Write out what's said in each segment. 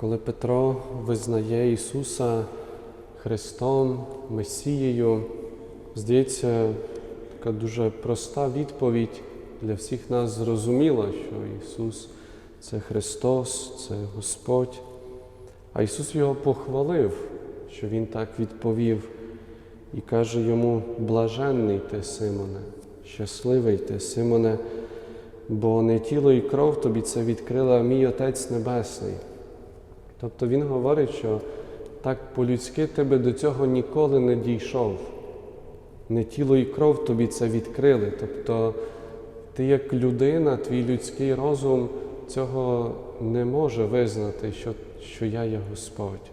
Коли Петро визнає Ісуса Христом, Месією, здається, така дуже проста відповідь для всіх нас зрозуміла, що Ісус це Христос, це Господь. А Ісус його похвалив, що Він так відповів і каже йому: блаженний ти, Симоне, щасливий ти, Симоне, бо не тіло і кров тобі це відкрила мій Отець Небесний. Тобто Він говорить, що так по-людськи ти би до цього ніколи не дійшов. Не тіло і кров тобі це відкрили. Тобто ти як людина, твій людський розум цього не може визнати, що, що я є Господь.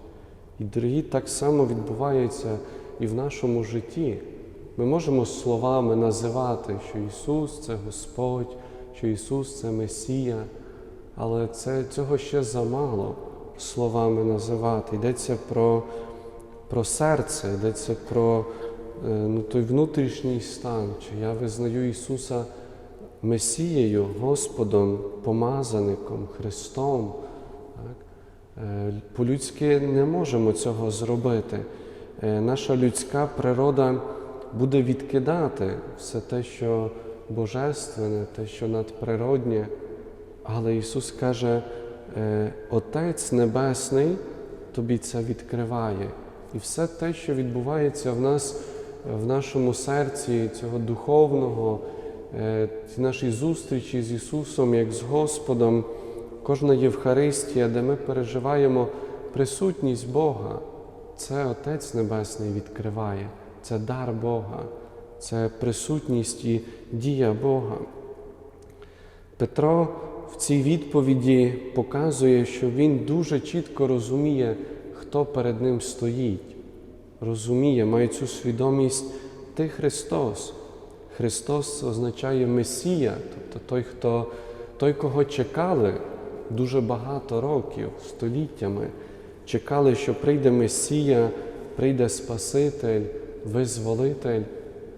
І дорогі, так само відбувається і в нашому житті. Ми можемо словами називати, що Ісус це Господь, що Ісус це Месія, але це, цього ще замало словами називати. Йдеться про, про серце, йдеться про е, ну, той внутрішній стан, чи я визнаю Ісуса Месією, Господом, помазаником, Христом. Е, По-людськи не можемо цього зробити. Е, Наша людська природа буде відкидати все те, що божественне, те, що надприроднє. Але Ісус каже, Отець Небесний тобі це відкриває. І все те, що відбувається в нас, в нашому серці, цього духовного, е, ці наші зустрічі з Ісусом, як з Господом, кожна Євхаристія, де ми переживаємо присутність Бога, це Отець Небесний відкриває, це дар Бога, це присутність і дія Бога. Петро в цій відповіді показує, що він дуже чітко розуміє, хто перед ним стоїть. Розуміє, має цю свідомість ти Христос. Христос означає Месія, тобто той, хто, той, кого чекали дуже багато років, століттями. Чекали, що прийде Месія, прийде Спаситель, Визволитель.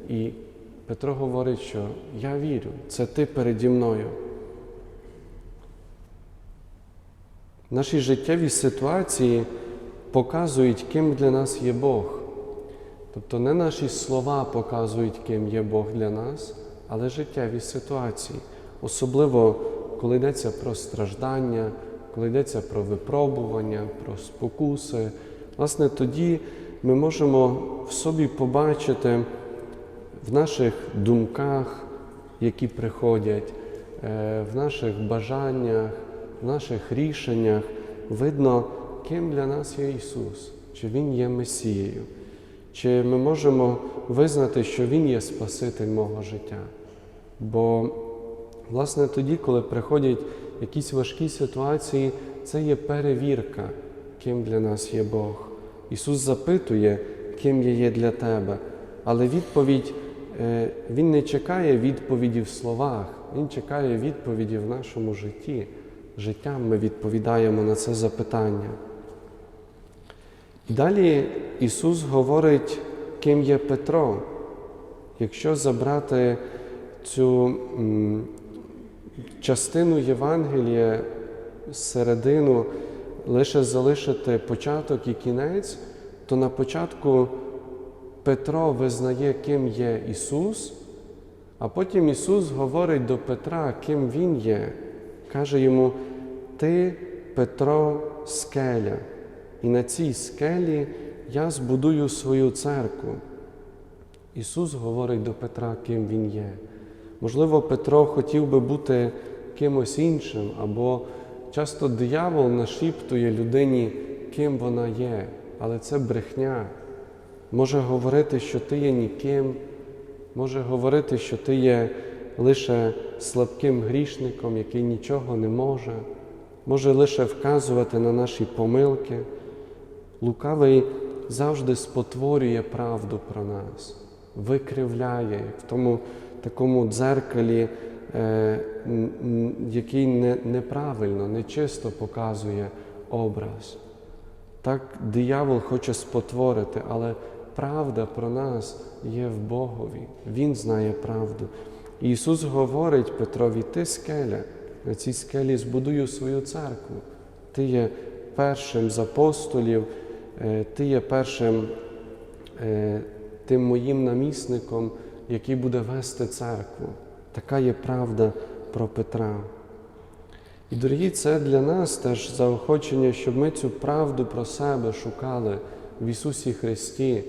І Петро говорить, що я вірю, це ти переді мною. Наші життєві ситуації показують, ким для нас є Бог. Тобто не наші слова показують, ким є Бог для нас, але життєві ситуації. Особливо, коли йдеться про страждання, коли йдеться про випробування, про спокуси. Власне, тоді ми можемо в собі побачити в наших думках, які приходять, е, в наших бажаннях, в наших рішеннях, видно, ким для нас є Ісус, чи Він є Месією, чи ми можемо визнати, що Він є Спаситель мого життя. Бо, власне, тоді, коли приходять якісь важкі ситуації, це є перевірка, ким для нас є Бог. Ісус запитує, ким я є для тебе, але відповідь е, Він не чекає відповіді в словах, Він чекає відповіді в нашому житті. Життям ми відповідаємо на це запитання. І далі Ісус говорить, ким є Петро. Якщо забрати цю частину Євангелія середину, лише залишити початок і кінець, то на початку Петро визнає, ким є Ісус, а потім Ісус говорить до Петра, ким Він є. Каже йому, Ти, Петро, скеля, і на цій скелі я збудую свою церкву. Ісус говорить до Петра, ким Він є. Можливо, Петро хотів би бути кимось іншим, або часто диявол нашіптує людині, ким вона є, але це брехня. Може говорити, що ти є ніким, може говорити, що ти є лише слабким грішником, який нічого не може, може лише вказувати на наші помилки. Лукавий завжди спотворює правду про нас, викривляє, в тому такому дзеркалі, е, який не, неправильно, нечисто показує образ. Так диявол хоче спотворити, але правда про нас є в Богові. Він знає правду. Ісус говорить Петрові, ти скеля, на цій скелі збудую свою церкву. Ти є першим з апостолів, е, Ти є першим е, тим моїм намісником, який буде вести церкву. Така є правда про Петра. І, дорогі, це для нас теж заохочення, щоб ми цю правду про себе шукали в Ісусі Христі,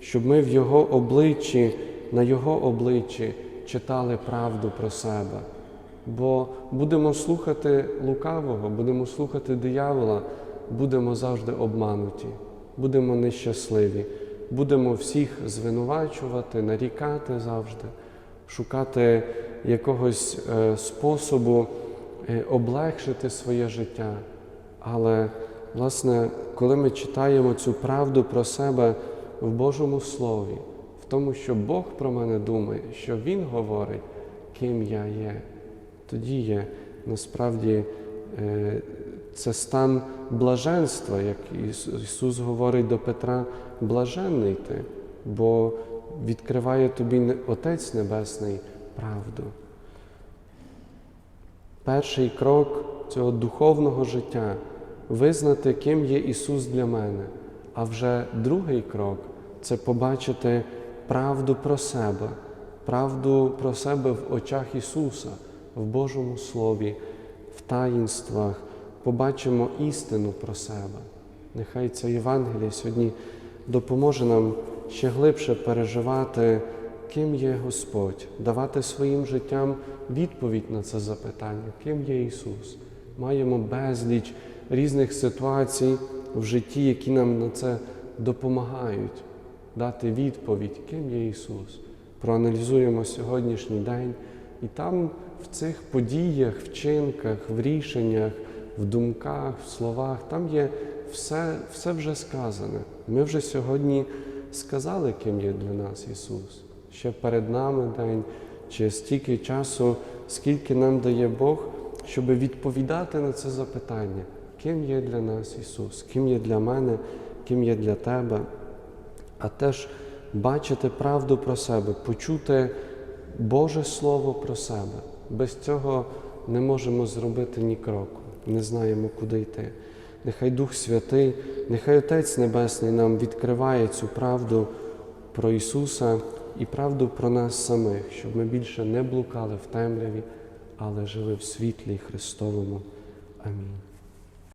щоб ми в Його обличчі, на Його обличчі читали правду про себе. Бо будемо слухати лукавого, будемо слухати диявола, будемо завжди обмануті, будемо нещасливі, будемо всіх звинувачувати, нарікати завжди, шукати якогось е, способу е, облегшити своє життя. Але, власне, коли ми читаємо цю правду про себе в Божому Слові, тому, що Бог про мене думає, що Він говорить, ким я є, тоді є насправді е, це стан блаженства, як Ісус- Ісус говорить до Петра, блаженний ти, бо відкриває тобі Отець Небесний правду. Перший крок цього духовного життя визнати, ким є Ісус для мене. А вже другий крок це побачити правду про себе, правду про себе в очах Ісуса, в Божому Слові, в таїнствах, побачимо істину про себе. Нехай це Євангеліє сьогодні допоможе нам ще глибше переживати, ким є Господь, давати своїм життям відповідь на це запитання, ким є Ісус. Маємо безліч різних ситуацій в житті, які нам на це допомагають дати відповідь, ким є Ісус. Проаналізуємо сьогоднішній день, і там в цих подіях, вчинках, в рішеннях, в думках, в словах, там є все, все вже сказане. Ми вже сьогодні сказали, ким є для нас Ісус. Ще перед нами день, чи стільки часу, скільки нам дає Бог, щоб відповідати на це запитання, ким є для нас Ісус, ким є для мене, ким є для тебе, а теж бачити правду про себе, почути Боже Слово про себе. Без цього не можемо зробити ні кроку, не знаємо, куди йти. Нехай Дух Святий, нехай Отець Небесний нам відкриває цю правду про Ісуса і правду про нас самих, щоб ми більше не блукали в темряві, але жили в світлі Христовому. Амінь.